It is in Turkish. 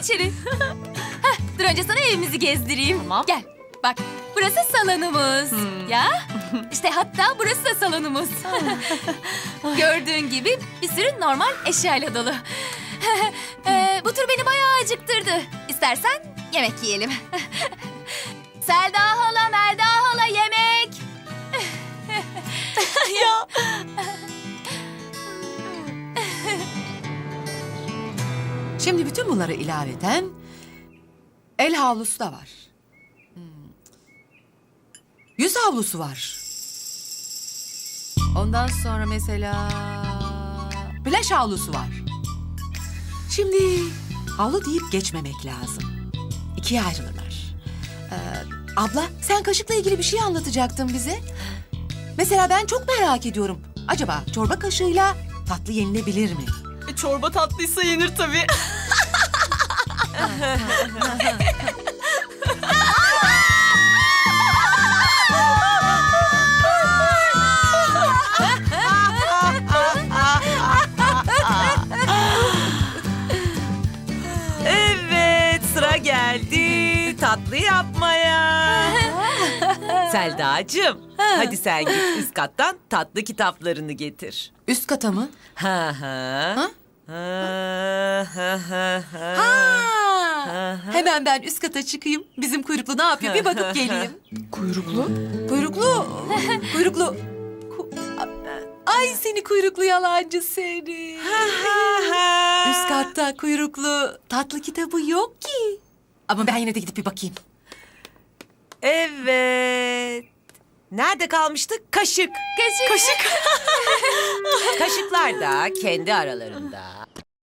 içeri. Heh, dur önce sana evimizi gezdireyim. Tamam. Gel. Bak burası salonumuz. Ya işte hatta burası da salonumuz. Gördüğün gibi bir sürü normal eşyayla dolu. Ee, bu tur beni bayağı acıktırdı. İstersen yemek yiyelim. Selda Şimdi bütün bunları ilaveten el havlusu da var. Hmm. Yüz havlusu var. Ondan sonra mesela plaj havlusu var. Şimdi havlu deyip geçmemek lazım. İkiye ayrılırlar. Ee, abla sen kaşıkla ilgili bir şey anlatacaktın bize. Mesela ben çok merak ediyorum. Acaba çorba kaşığıyla tatlı yenilebilir mi? Çorba tatlıysa yenir tabii. Evet sıra geldi tatlı yapmaya. Selda'cığım hadi sen git üst kattan tatlı kitaplarını getir. Üst kata mı? Ha? Ha ha ha ha. Ha. Hemen ben üst kata çıkayım. Bizim kuyruklu ne yapıyor bir bakıp geleyim. Kuyruklu? Kuyruklu. kuyruklu. Ku- Ay seni kuyruklu yalancı seni. Üst katta kuyruklu tatlı kitabı yok ki. Ama ben yine de gidip bir bakayım. Evet. Nerede kalmıştık? Kaşık. Kaşık. Kaşık. Kaşıklar da kendi aralarında.